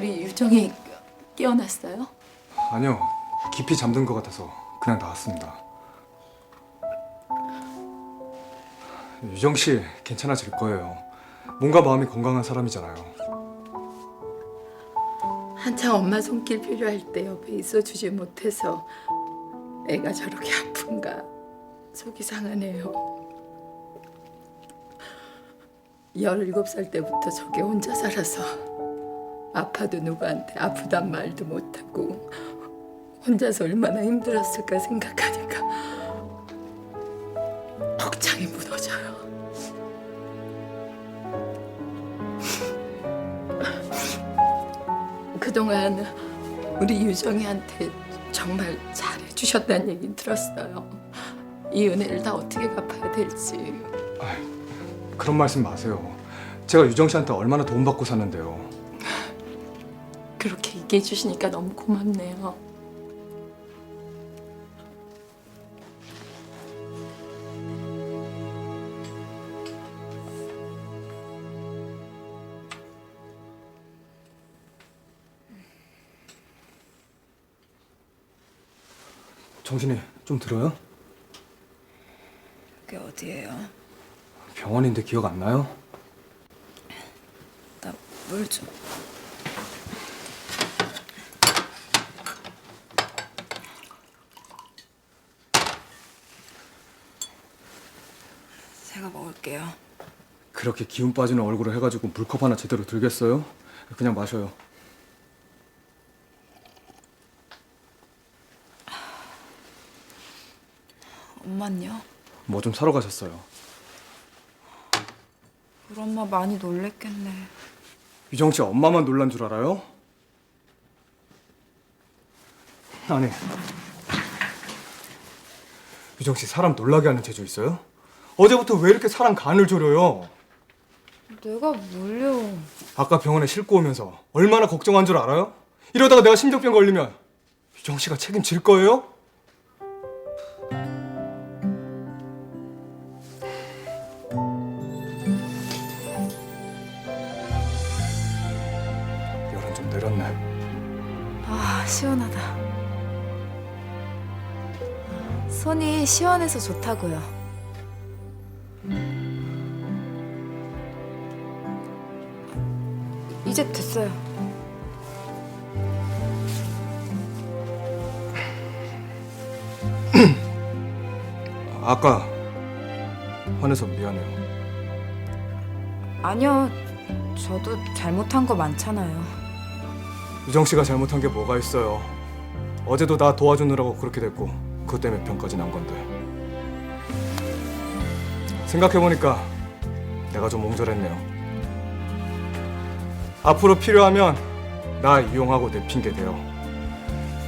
우리 유정이 깨어났어요? 아니요. 깊이 잠든 것 같아서 그냥 나왔습니다. 유정 씨 괜찮아질 거예요. 몸과 마음이 건강한 사람이잖아요. 한창 엄마 손길 필요할 때 옆에 있어주지 못해서 애가 저렇게 아픈가 속이 상하네요. 17살 때부터 저게 혼자 살아서 아파도 누구한테 아프단 말도 못하고 혼자서 얼마나 힘들었을까 생각하니까 벅장이 무너져요. 그동안 우리 유정이한테 정말 잘해주셨다는 얘기 들었어요. 이 은혜를 다 어떻게 갚아야 될지. 그런 말씀 마세요. 제가 유정 씨한테 얼마나 도움받고 사는데요. 그렇게 얘기해 주시니까 너무 고맙네요. 정신이 좀 들어요? 그게 어디예요? 병원인데 기억 안 나요? 나 물 좀. 제가 먹을게요. 그렇게 기운 빠지는 얼굴을 해가지고 물컵 하나 제대로 들겠어요? 그냥 마셔요. 엄만요? 뭐 좀 사러 가셨어요. 우리 엄마 많이 놀랬겠네. 유정 씨 엄마만 놀란 줄 알아요? 아니. 유정 씨 사람 놀라게 하는 재주 있어요? 어제부터 왜 이렇게 사람 간을 졸여요? 내가 뭘요? 아까 병원에 싣고 오면서 얼마나 걱정한 줄 알아요? 이러다가 내가 심장병 걸리면 유정 씨가 책임질 거예요? 열은 좀 내렸네. 아 시원하다. 손이 시원해서 좋다고요. 이제 됐어요. 아까 화내서 미안해요. 아니요, 저도 잘못한 거 많잖아요. 유정 씨가 잘못한 게 뭐가 있어요? 어제도 나 도와주느라고 그렇게 됐고 그것 때문에 병까지 난 건데. 생각해보니까 내가 좀 옹졸했네요. 앞으로 필요하면 나 이용하고 내 핑계 대요.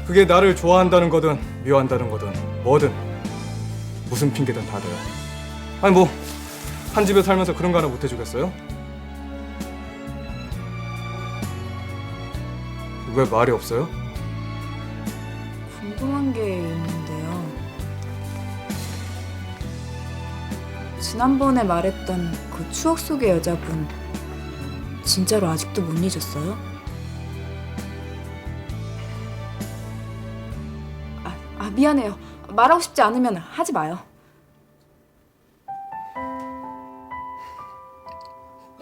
그게 나를 좋아한다는 거든 미워한다는 거든 뭐든 무슨 핑계든 다 돼요. 아니 뭐 한 집에 살면서 그런 거 하나 못 해주겠어요? 왜 말이 없어요? 궁금한 게 있는데요. 지난번에 말했던 그 추억 속의 여자분 진짜로 아직도 못 잊었어요? 아, 아 미안해요. 말하고 싶지 않으면 하지 마요.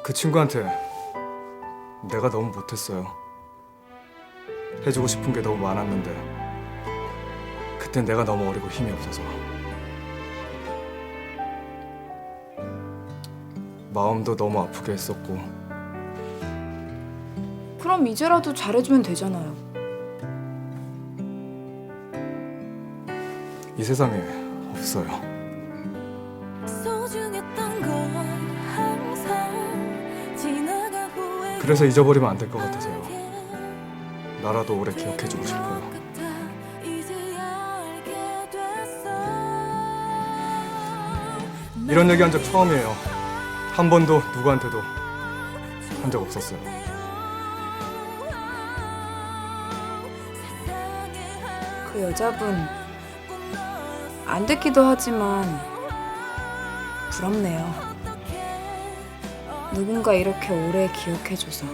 그 친구한테 내가 너무 못했어요. 해주고 싶은 게 너무 많았는데 그땐 내가 너무 어리고 힘이 없어서 마음도 너무 아프게 했었고 그럼 이제라도 잘해주면 되잖아요. 이 세상에 없어요. 그래서 잊어버리면 안 될 것 같아서요. 나라도 오래 기억해주고 싶어요. 이런 얘기 한 적 처음이에요. 한 번도 누구한테도 한 적 없었어요. 그 여자분 안 됐기도 하지만 부럽네요. 누군가 이렇게 오래 기억해줘서.